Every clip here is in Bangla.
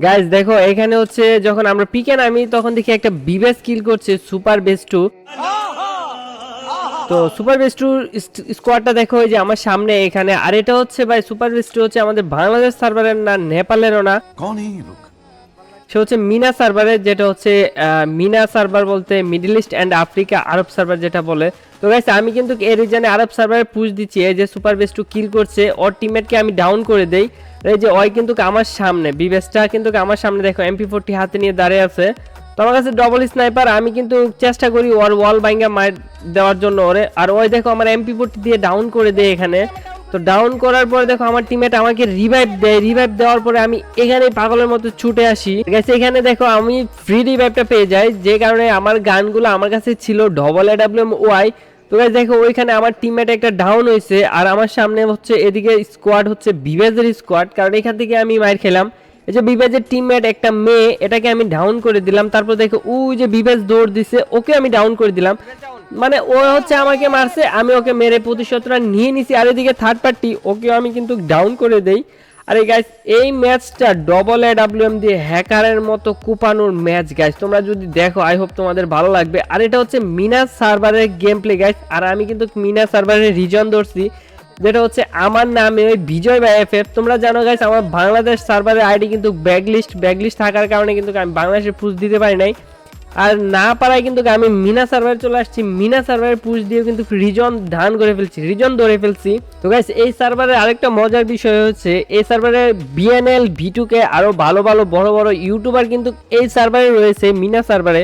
গাইজ দেখো এখানে হচ্ছে যখন আমরা পিকে নামি তখন দেখি একটা বিবেস কিল করছে সুপার বেস টু তো সুপার বেস টু স্কোয়াডটা দেখো যে আমার সামনে এখানে। আর এটা হচ্ছে ভাই সুপার বেস টু হচ্ছে আমাদের বাংলাদেশ সার্ভারের না নেপালেরও না। সে হচ্ছে মিনা সার্ভারের যেটা হচ্ছে মিনা সার্ভার বলতে middle east and Africa Arab server যেটা বলে। তো গাইস আমি কিন্তু এ রিজনে আরব সার্ভারে পুষ দিচ্ছি। যে সুপার বেস টু কিল করছে ওর টিমেটকে আমি ডাউন করে দেই। এই যে ওই কিন্তু আমার সামনে বিবেসটা কিন্তু আমার সামনে দেখো এমপি ফোরটি হাতে নিয়ে দাঁড়িয়ে আছে। তো আমার কাছে ডবল স্নাইপার আমি কিন্তু চেষ্টা করি ওর ওয়াল বাইঙ্গা মার দেওয়ার জন্য ওরে। আর ওই দেখো আমার এমপি ফোরটি দিয়ে ডাউন করে দেয় এখানে। তো ডাউন করার পরে দেখো আমার টিমেট আমাকে রিভাইভ দেয়। রিভাইভ দেওয়ার পরে আমি এখানে পাগলের মতো ছুটে আসি। আছে, এখানে দেখো আমি ফ্রি রিভাইভটা পেয়ে যাই। যে কারণে আমার গানগুলো আমার কাছে ছিল ডবল এ ডাব্লিউ ওয়াই তো গাইস দেখো, ওইখানে আমার টিমমেট একটা ডাউন হয়েছে, আর আমার সামনে হচ্ছে, এদিকে স্কোয়াড হচ্ছে বিবেজের স্কোয়াড কারণ এখান থেকে আমি মার খেলাম। এই যে বিবেজের টিমমেট একটা মেয়ে, এটাকে আমি ডাউন করে দিলাম। তারপর দেখো ওই যে বিবেজ দৌড় দিছে, ওকে আমি ডাউন করে দিলাম। মানে ও হচ্ছে আমাকে মারছে, আমি ওকে মেরে প্রতিশোধটা নিয়ে নিছি, আর এদিকে থার্ড পার্টি ওকেও আমি কিন্তু ডাউন করে দেই। আরে গাইস এই ম্যাচটা ডবল এ ডাব্লিউএম দিয়ে হ্যাকারের মতো কুপানোর ম্যাচ গাইস তোমরা যদি দেখো আই হোপ তোমাদের ভালো লাগবে। আর এটা হচ্ছে মিনা সার্ভারের গেম প্লে গাইস আর আমি কিন্তু মিনা সার্ভারের রিজন ধরছি, যেটা হচ্ছে আমার নামে ওই বিজয় বা এফ এফ তোমরা জানো গাইস আমার বাংলাদেশ সার্ভারের আইডি কিন্তু ব্যাকলিস্ট ব্যাকলিস্ট থাকার কারণে কিন্তু আমি বাংলাদেশে পুষ দিতে পারি নাই। আর না পারায় কিন্তু আমি মিনা সার্ভারে চলে আসছি। মিনা সার্ভারে পুশ দিয়ে কিন্তু রিজন ধান করে ফেলছি, রিজন ধরে ফেলছি। তো গাইস এই সার্ভারের আরেকটা মজার বিষয় হচ্ছে, এই সার্ভারে বিএনএল ভিটুকে আরও ভালো ভালো বড় বড় ইউটিউবার কিন্তু এই সার্ভারে রয়েছে, মিনা সার্ভারে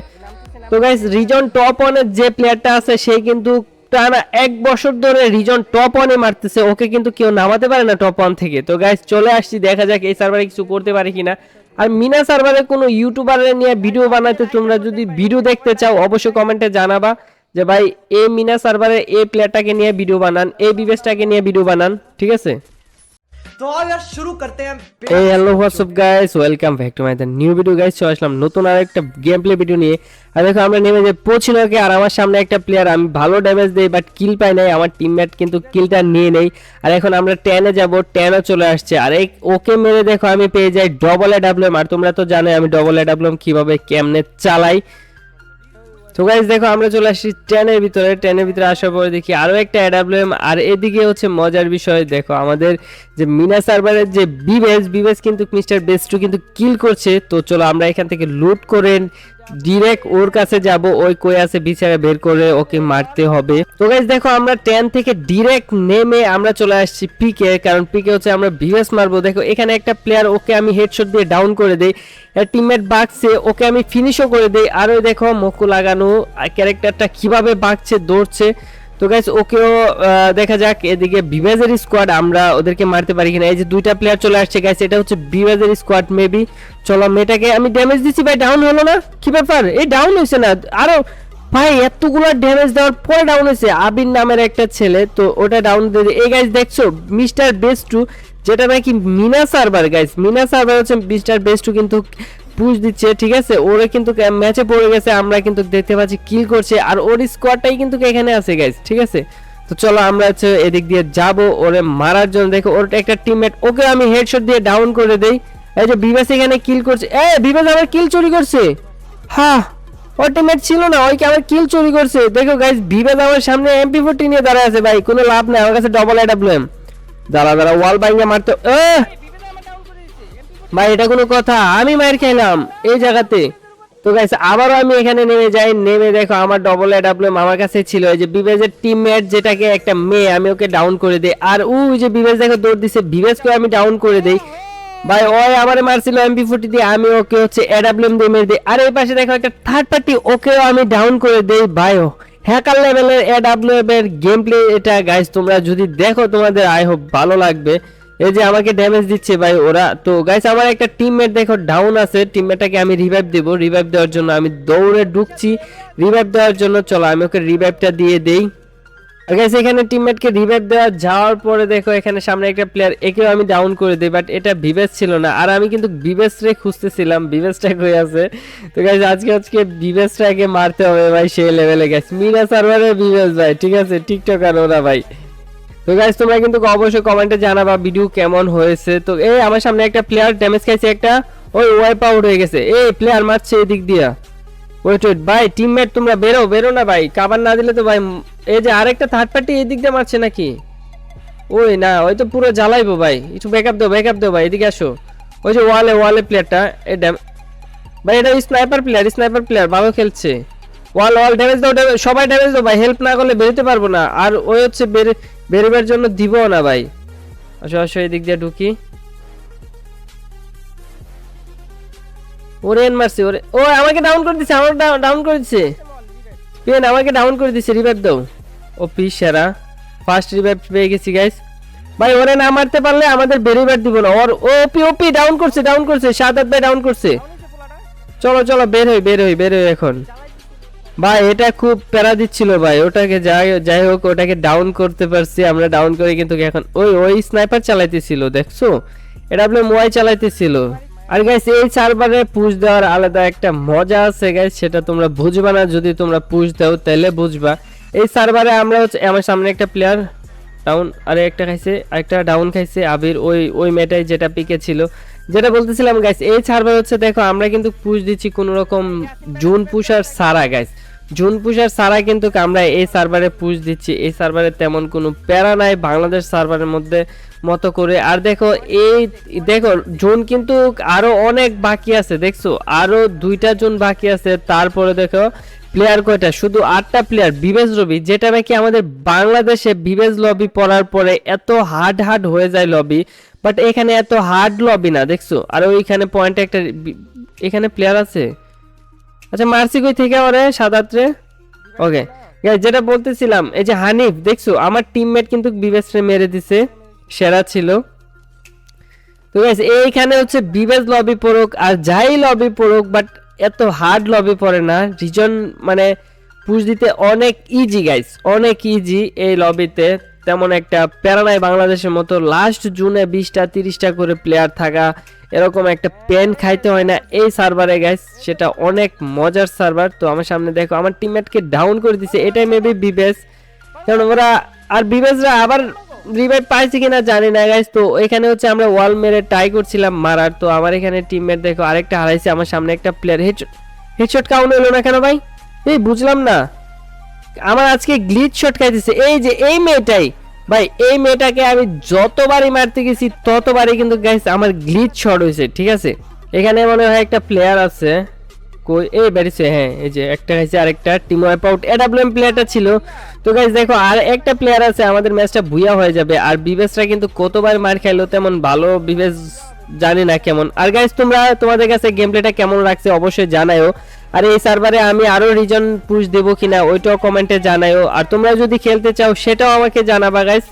তো গাইস রিজন টপ ওয়ানের যে প্লেয়ারটা আছে, সে কিন্তু টানা এক বছর ধরে রিজন টপ ওয়ানে মারতেছে। ওকে কিন্তু কেউ নামাতে পারে না টপ ওয়ান থেকে। তো গাইস চলে আসছি, দেখা যাক এই সার্ভারে কিছু করতে পারে কিনা। আর মিনা সার্ভারে কোনো ইউটিউবারের নিয়ে ভিডিও বানাইতে তোমরা যদি ভিডিও দেখতে চাও, অবশ্যই কমেন্টে জানাবা যে ভাই, এ মিনা সার্ভারে এ প্লেয়ারটাকে নিয়ে ভিডিও বানান, এ বিবেশটাকে নিয়ে ভিডিও বানান, ঠিক আছে? तो आओ यार शुरू करते हैं এই hello WhatsApp guys welcome back to my the new video guys চলে আসলাম নতুন আর একটা গেম প্লে ভিডিও নিয়ে আর দেখো আমরা নেমে যে পৌঁছিনোকে আর আমার সামনে একটা প্লেয়ার আমি ভালো ড্যামেজ দেই বাট কিল পাই নাই আমার টিমমেট কিন্তু কিলটা নিয়ে নেই আর এখন আমরা টেনে যাব টেনে চলে আসছে আর এই ওকে মেরে দেখো আমি পেয়ে যাই ডবল এ ডাব্লিউএম আর তোমরা তো জানোই আমি ডবল এ ডাব্লিউএম কিভাবে কেমনে চালাই তো গাইজ দেখো, আমরা চলে আসছি টেনের ভিতরে। টেনের ভিতরে আসার পরে দেখি আরও একটা অ্যাডাব্লিউএম আর এদিকে হচ্ছে মজার বিষয়, দেখো, আমাদের যে মিনা সার্ভারের যে বিবেস বিবেস কিন্তু মিস্টার বেস্টু কিন্তু কিল করছে। তো চলো, আমরা এখান থেকে লুট করে ডিরেক্ট ওর কাছে যাব ওই কই আছে বিচারে বের করে ওকে মারতে হবে। তো গাইজ দেখো, আমরা ট্রেন থেকে ডিরেক্ট নেমে আমরা চলে আসছি পিকে কারণ পিকে হচ্ছে আমরা ভিএস মারবো। দেখো, এখানে একটা প্লেয়ার ওকে আমি হেডশট দিয়ে ডাউন করে দেই। টিমমেট বাগছে, ওকে আমি ফিনিশও করে দেই। আর ওই দেখো মকু লাগানো ক্যারেক্টারটা কীভাবে বাগছে, দৌড়ছে। তো গাইস ওকেও দেখা যাক, এদিকে বিবেজের স্কোয়াড আমরা ওদেরকে মারতে পারি কিনা। এই যে দুইটা প্লেয়ার চলে আসছে গাইস এটা হচ্ছে বিবেজের স্কোয়াড মেবি চলো, মেয়েটাকে আমি ড্যামেজ দিচ্ছি ভাই ডাউন হলো না? কি ব্যাপার? এই ডাউন হয়েছে না। আরও, ভাই, এতগুলো ড্যামেজ দেওয়ার পরে ডাউন হয়েছে। আবির নামের একটা ছেলে, তো ওটা ডাউন দিয়ে- এই গাইস দেখছ মিস্টার বেস্টু যেটা নাকি MENA server guys MENA server হচ্ছে মিস্টার বেস্টু কিন্তু পুশ দিচ্ছে, ঠিক আছে? ওরা কিন্তু ম্যাচে পড়ে গেছে, আমরা কিন্তু দেখতে পাচ্ছি কিল করছে, আর ওর স্কোয়াডটাই কিন্তু এখানে আছে গাইস ঠিক আছে? তো চলো আমরা হচ্ছে এদিক দিয়ে যাব, ওরে মারার জন্য। দেখো, ওর একটা টিমমেট ওকে আমি হেডশট দিয়ে ডাউন করে দেই। এই যে বিবেস এখানে কিল করছে। এ বিবেস আমার কিল চুরি করছে? হ্যাঁ ওর টিমমেট ছিল না, ওই কি আমার কিল চুরি করছে? দেখো গাইস বিবেস আমার সামনে এমপি ফোরটি নিয়ে দাঁড়ায় আছে, ভাই, কোনো লাভ নাই, আমার কাছে ডবল এডাব্লিউএম দাঁড়া দাঁড়া ওয়াল বাইঙ্গা মারতে ভাই, এটা কোনো কথা। আমি মায়ের খেলাম এই জায়গাতে। তো গাইস আবারও আমি এখানে নেমে যাই। নেমে দেখো, আমার ডবল এ ডাব্লিউ আমার কাছে ছিল। এই যে বিবেজের টিমমেট যেটাকে একটা মেয়ে, আমি ওকে ডাউন করে দেই। আর ওই যে বিবেজ দেখো, দৌড় দিছে। বিবেজকে আমি ডাউন করে দেই। ভাই, ওই আমারে মারছিল এমপি ফোর্টি দিয়ে। আমি ওকে হচ্ছে এডাব্লিউএম দিয়ে মেরে দিই। আর এই পাশে দেখো একটা থার্ড পার্টি ওকেও আমি ডাউন করে দেই। ও হ্যাকার লেভেলের এডাব্লিউএম এর গেম প্লে এটা। গাইস তোমরা যদি দেখো, তোমাদের আই হোপ ভালো লাগবে। এই যে আমাকে ড্যামেজ দিচ্ছে ভাই ওরা। তো গাইস আমার একটা টিমমেট দেখো ডাউন আছে। টিমমেটটাকে আমি রিভাইভ দেব। রিভাইভ দেওয়ার জন্য আমি দৌড়ে ঢুকছি। রিভাইভ দেওয়ার জন্য চলো, আমি ওকে রিভাইভটা দিয়ে দেই। গাইস এখানে টিমমেটকে রিভাইভ দেওয়া যাওয়ার পরে দেখো, এখানে সামনে একটা প্লেয়ার একেও আমি ডাউন করে দিই বাট এটা বিবেস ছিল না। আর আমি কিন্তু বিবেস রে খুঁজতেছিলাম বিবেসটা কই আছে? তো গাইস আজকে আজকে বিবেসটাকে মারতে হবে ভাই সেই লেভেলে গেছে মিনা সার্ভারে বিবেস ভাই, ঠিক আছে? টিকটক আর ওরা ভাই। তো গাইস তোমরা কিন্তু অবশ্যই কমেন্টে জানাবা ভিডিও কেমন হয়েছে। তো এই আমার সামনে একটা প্লেয়ার ড্যামেজ খাইছে একটা, ওই ওয়াইপ আউট হয়ে গেছে। এই প্লেয়ার মারছে এদিক দিয়া। ওয়েট ওয়েট ভাই টিমমেট তোমরা বেরো বেরো না ভাই। কাবার না দিলে তো ভাই, এই যে আরেকটা থার্ড পার্টি এদিক দিয়ে মারছে নাকি? ওই না, ওই তো পুরো জ্বালাইবো ভাই। একটু ব্যাকআপ দাও ব্যাকআপ দাও ভাই, এদিকে আসো। ওই যে ওয়ালে ওয়ালে প্লেয়ারটা এই ড্যাম ভাই, এটা স্নাইপার প্লেয়ার স্নাইপার প্লেয়ার ভালো খেলছে। ওয়াল ওয়াল ড্যামেজ দাও সবাই ড্যামেজ দাও ভাই হেল্প না করলে বেরোতে পারব না। আর ওই হচ্ছে বের বেরোবার জন্য দিবও না ভাই। আসো আসো, এদিক দিয়ে ঢুকি। ওরে এন মারছে, ওরে ও, আমাকে ডাউন করে দিছে আমার ডাউন করে দিছে। পেন, আমাকে ডাউন করে দিছে রিভাইভ দাও। ও পি সেরা। ফার্স্ট রিভাইভ পেয়ে গেছি গাইস ভাই, ওরে না মারতে পারলে আমাদের বেরিবার দিব না। ওর ওপি ওপি ডাউন করছে ডাউন করছে। আট ভাই ডাউন করছে। চলো চলো, বের হই বের হই বের হই এখন। ভাই, এটা খুব প্যারা দিচ্ছিল ভাই। ওটাকে যাই যাই হোক, ওটাকে ডাউন করতে পারছি। আমরা ডাউন করে কিন্তু এখন ওই ওই স্নাইপার চালাইতেছিল, দেখছ? এটা আপনার মোবাইল চালাইতেছিল। আর গাইস এই সার্ভারে পুশ দেওয়ার আলাদা একটা মজা আছে গাইস সেটা তোমরা বুঝবা না। যদি তোমরা পুশ দাও, তাহলে বুঝবা। এই সার্ভারে আমরা হচ্ছে, আমার সামনে একটা প্লেয়ার ডাউন আরে একটা খাইছে একটা ডাউন খাইছে। আবির ওই ওই মেটাই যেটা পিকে ছিল। যেটা বলতেছিলাম গাইস এই সার্ভার হচ্ছে, দেখো, আমরা কিন্তু পুশ দিচ্ছি কোনো রকম জুন পুষার সারা গাইস জুন পুষার সারা কিন্তু আমরা এই সার্ভারে পুশ দিচ্ছি। এই সার্ভারে তেমন কোনো প্যারা নাই, বাংলাদেশ সার্ভারের মধ্যে মতো করে। আর দেখো, এই দেখো, জুন কিন্তু আরও অনেক বাকি আছে, দেখছ? আরও দুইটা জুন বাকি আছে, তারপরে দেখো প্লেয়ার কয়টা? শুধু আটটা প্লেয়ার বিবেজ রবি। যেটা নাকি আমাদের বাংলাদেশে বিবেজ লবি পড়ার পরে এত হার্ড হার্ড হয়ে যায় লবি বাট এখানে এত হার্ড লবি না, দেখছ? আর ওইখানে পয়েন্টে একটা, এখানে প্লেয়ার আছে? আচ্ছা মার্সি কই থেকে ওরে? সাদাত্রে ওকে যেটা বলতেছিলাম, এই যে হানিফ, দেখছ? আমার টিমমেট কিন্তু বিবেশরে মেরে দিছে। সেরা ছিল। তো গাইস এইখানে হচ্ছে বিবেজ লবি পড়ুক আর যাই লবি পড়ুক বাট এত হার্ড লবি পড়ে না। রিজন মানে পুশ দিতে অনেক ইজি গাইস অনেক ইজি এই লবিতে তেমন একটা প্যারানাই বাংলাদেশের মতো লাস্ট জুনে বিশটা, তিরিশটা করে প্লেয়ার থাকা এরকম একটা পেন খাইতে হয় না। এই সার্ভারে গাইস সেটা অনেক মজার সার্ভার তো আমার সামনে দেখো, আমার টিমমেটকে ডাউন করে দিছে। এটাই মেবি বিবেস। কারণ ওরা, আর বিবেসরা আবার রিভাইভ পাইছি কিনা জানি না গাইস তো এখানে হচ্ছে আমরা ওয়াল মেরে ট্রাই করছিলাম মারার। তো আমার এখানে টিমমেট দেখো, আরেকটা হারাইছে। আমার সামনে একটা প্লেয়ার হেডশট হেডশট কাউন্ট হলো না কেন ভাই? এই, বুঝলাম না। আমার আজকে গ্লিচ শট খাইতেছে। এই যে, এই মেয়েটাই। ভাই, এই মেয়েটাকে আমি যতবারই মারতে গেছি ততবারই কিন্তু গাইস আমার গ্লিচ শট হয়েছে, ঠিক আছে? এখানে মনে হয় একটা প্লেয়ার আছে, কই, এই বেরিয়েছে হ্যাঁ এই যে একটা খাইছে আরেকটা টিম ওয়াইপ আউট এডাব্লিউএম প্লেয়ারটা ছিল। তো গাইস দেখো, আর একটা প্লেয়ার আছে, আমাদের ম্যাচটা ভুইয়া হয়ে যাবে, আর বিবেশরা কিন্তু কতবার মার খাইলো তেমন ভালো বিবেশ জানি না কেমন। আর গাইস তোমরা তোমাদের কাছে গেম প্লেটা কেমন লাগছে অবশ্যই জানাও আর এই সার্ভারে আমি আরও রিজন পুশ দেবো কিনা, ওইটাও কমেন্টে জানাও আর তোমরা যদি খেলতে চাও, সেটাও আমাকে জানাবা গাইস